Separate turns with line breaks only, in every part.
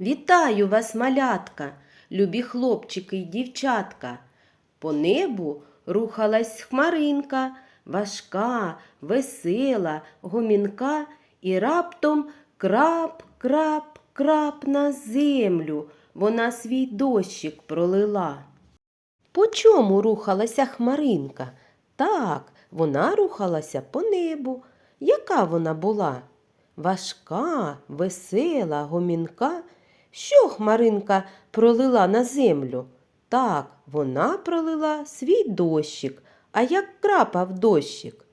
Вітаю вас, малятка, любі хлопчики й дівчатка. По небу рухалась хмаринка, важка, весела, гомінка, і раптом крап, крап, крап на землю вона свій дощик пролила. По чому рухалася хмаринка? Так, вона рухалася по небу. Яка вона була? Важка, весела, гомінка. Що хмаринка пролила на землю? Так, вона пролила свій дощик. А як крапав дощик?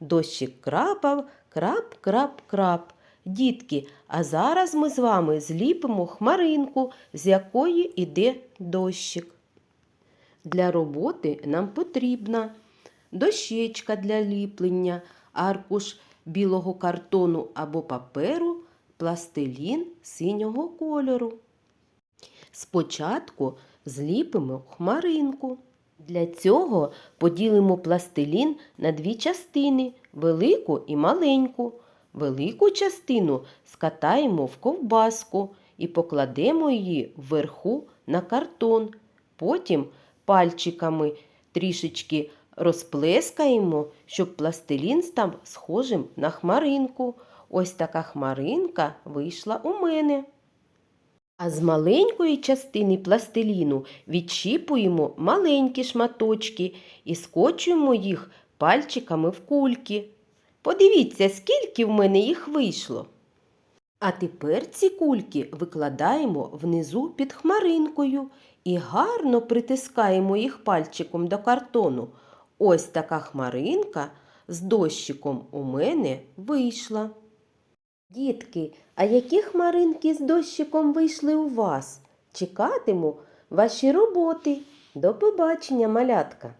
Дощик крапав, крап, крап, крап. Дітки, а зараз ми з вами зліпимо хмаринку, з якої іде дощик. Для роботи нам потрібна дощечка для ліплення, аркуш білого картону або паперу, пластилін синього кольору. Спочатку зліпимо хмаринку. Для цього поділимо пластилін на дві частини велику і маленьку. Велику частину скатаємо в ковбаску і покладемо її вверху на картон. Потім пальчиками трішечки розплескаємо, щоб пластилін став схожим на хмаринку. Ось така хмаринка вийшла у мене. А з маленької частини пластиліну відчіпуємо маленькі шматочки і скочуємо їх пальчиками в кульки. Подивіться, скільки в мене їх вийшло. А тепер ці кульки викладаємо внизу під хмаринкою і гарно притискаємо їх пальчиком до картону. Ось така хмаринка з дощиком у мене вийшла. Дітки, а які хмаринки з дощиком вийшли у вас? Чекатиму ваші роботи. До побачення, малятка!